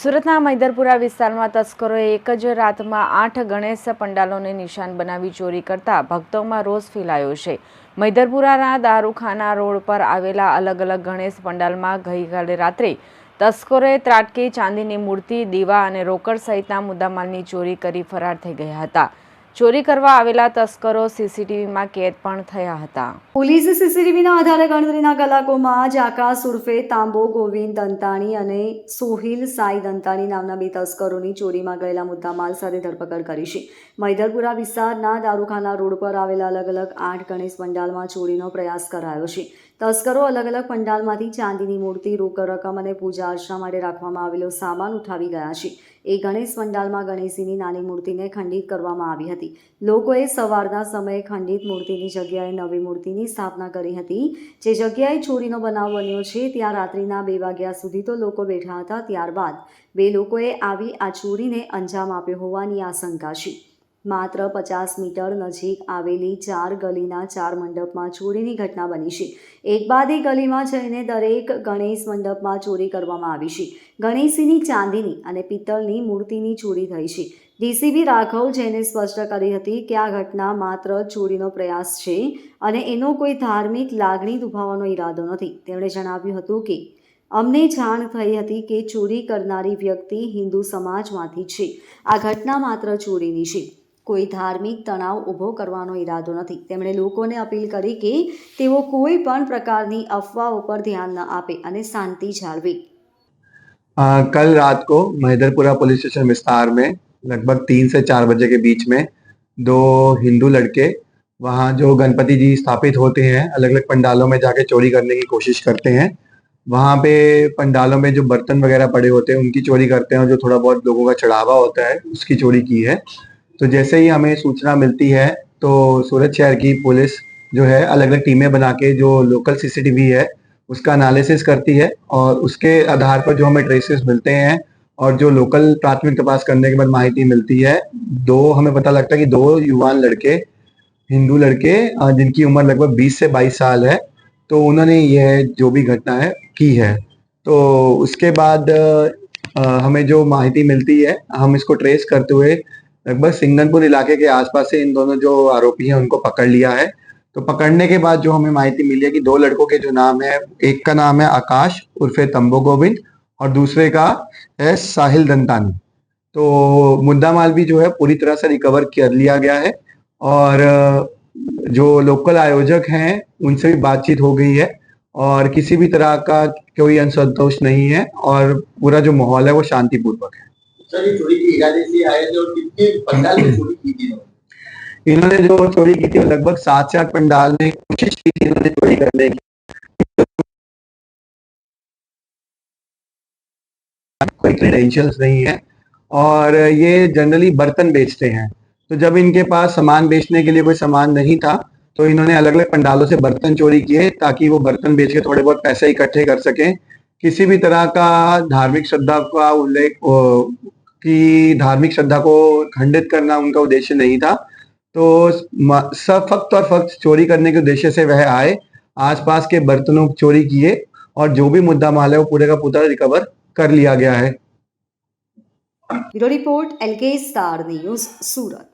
સુરતના મૈદરપુરા વિસ્તારમાં તસ્કરોએ એક જ રાતમાં આઠ ગણેશ પંડાલોને નિશાન બનાવી ચોરી કરતા ભક્તોમાં રોષ ફેલાયો છે. મૈદરપુરાના દારૂખાના રોડ પર આવેલા અલગ અલગ ગણેશ પંડાલમાં ગઈકાલે રાત્રે તસ્કરોએ ત્રાટકી, ચાંદીની મૂર્તિ, દીવા અને રોકડ સહિતના મુદ્દામાલની ચોરી કરી ફરાર થઈ ગયા હતા. ચોરી કરવા આવેલા તસ્કરો સીસીટીવીમાં કેદ પણ થયા હતા. પોલીસે સીસીટીવીના આધારે ગણતરીના કલાકોમાં જ આકાશ ઉર્ફે તાંબો, ગોવિંદ દંતાણી અને સોહિલ સાઈ દંતાણી નામના બે તસ્કરોની ચોરીમાં ગયેલા મુદ્દામાલ સાથે ધરપકડ કરી છે. મૈદરપુરા વિસ્તારના દારૂખાના રોડ પર આવેલા અલગ અલગ આઠ ગણેશ પંડાલમાં ચોરીનો પ્રયાસ કરાયો છે. તસ્કરો અલગ અલગ પંડાલમાંથી ચાંદીની મૂર્તિ, રોકડ રકમ અને પૂજા અર્ચના માટે રાખવામાં આવેલો સામાન ઉઠાવી ગયા છે. એ ગણેશ પંડાલમાં ગણેશજીની નાની મૂર્તિને ખંડિત કરવામાં આવી હતી. લોકોએ સવારના સમયે ખંડિત મૂર્તિની જગ્યાએ નવી મૂર્તિની સ્થાપના કરી હતી. જે જગ્યાએ ચોરીનો બનાવ બન્યો છે, ત્યાં રાત્રિના બે વાગ્યા સુધી તો લોકો બેઠા હતા. ત્યારબાદ બે લોકોએ આવી આ ચોરીને અંજામ આપ્યો હોવાની આશંકા છે. માત્ર પચાસ મીટર નજીક આવેલી ચાર ગલીના ચાર મંડપમાં ચોરીની ઘટના બની છે. એક બાદ એક ગલીમાં જઈને દરેક ગણેશ મંડપમાં ચોરી કરવામાં આવી છે. ગણેશજીની ચાંદીની અને પિત્તળની મૂર્તિની ચોરી થઈ છે. ડીસીબી રાઘવ જૈને સ્પષ્ટ કરી હતી કે આ ઘટના માત્ર ચોરીનો પ્રયાસ છે અને એનો કોઈ ધાર્મિક લાગણી દુભાવવાનો ઈરાદો નથી. તેમણે જણાવ્યું હતું કે, અમને જાણ થઈ હતી કે ચોરી કરનારી વ્યક્તિ હિન્દુ સમાજમાંથી છે. આ ઘટના માત્ર ચોરીની છે. કોઈ ધાર્મિક તણાવ ઊભો કરવાનો ઈરાદો નથી તેમણે લોકોને અપીલ કરી કે તેઓ કોઈ પણ પ્રકારની અફવાઓ પર ધ્યાન ન આપે અને શાંતિ જાળવે आ, कल रात को महिदरपुरा पुलिस स्टेशन विस्तार में लगभग तीन से चार बजे के बीच में दो हिंदू लड़के वहाँ जो गणपति जी स्थापित होते हैं अलग अलग पंडालों में जाके चोरी करने की कोशिश करते हैं वहाँ पे पंडालों में जो बर्तन वगैरह पड़े होते हैं उनकी चोरी करते हैं और जो थोड़ा बहुत लोगों का चढ़ावा होता है उसकी चोरी की है तो जैसे ही हमें सूचना मिलती है तो सूरत शहर की पुलिस जो है अलग अलग टीमें बना के जो लोकल सीसीटीवी है, उसका एनालिसिस करती है और उसके आधार पर जो हमें ट्रेसेस मिलते हैं और जो लोकल प्राथमिक तपास करने के बाद माहिती मिलती है, दो हमें पता लगता है कि दो युवान लड़के, हिंदू लड़के जिनकी उम्र लगभग 20 से 22 साल है तो उन्होंने यह जो भी घटना है, की है। तो उसके बाद हमें जो माहिती मिलती है, हम इसको ट्रेस करते हुए लगभग सिंगनपुर इलाके के आसपास से इन दोनों जो आरोपी हैं, उनको पकड़ लिया है। तो पकड़ने के बाद जो हमें माहिती मिली है कि दो लड़कों के जो नाम है, एक का नाम है आकाश उर्फे तंबो गोविंद और दूसरे का है साहिल दंतानी। तो मुद्दा माल भी जो है, पूरी तरह से रिकवर कर लिया गया है और जो लोकल आयोजक हैं, उनसे भी बातचीत हो गई है और किसी भी तरह का कोई असंतोष नहीं है और पूरा जो माहौल है, वो शांतिपूर्वक है। सर और कितने पंडाल चोरी की थी? इन्होंने? जो चोरी की थी लगभग सात से आठ पंडाल में कोशिश की थी इन्होंने चोरी करने की। कोई क्रेडेंशियल्स नहीं है। और ये जनरली बर्तन बेचते हैं। तो जब इनके पास सामान बेचने के लिए कोई सामान नहीं था तो इन्होंने अलग अलग पंडालों से बर्तन चोरी किए ताकि वो बर्तन बेच के थोड़े बहुत पैसे इकट्ठे कर सकें। किसी भी तरह का धार्मिक श्रद्धा का उल्लेख कि धार्मिक श्रद्धा को खंडित करना उनका उद्देश्य नहीं था। तो सब फक्त और फक्त चोरी करने के उद्देश्य से वह आए, आसपास के बर्तनों चोरी किए और जो भी मुद्दा माल है वो पूरे का पूरा रिकवर कर लिया गया है। Report, LK star news, Surat.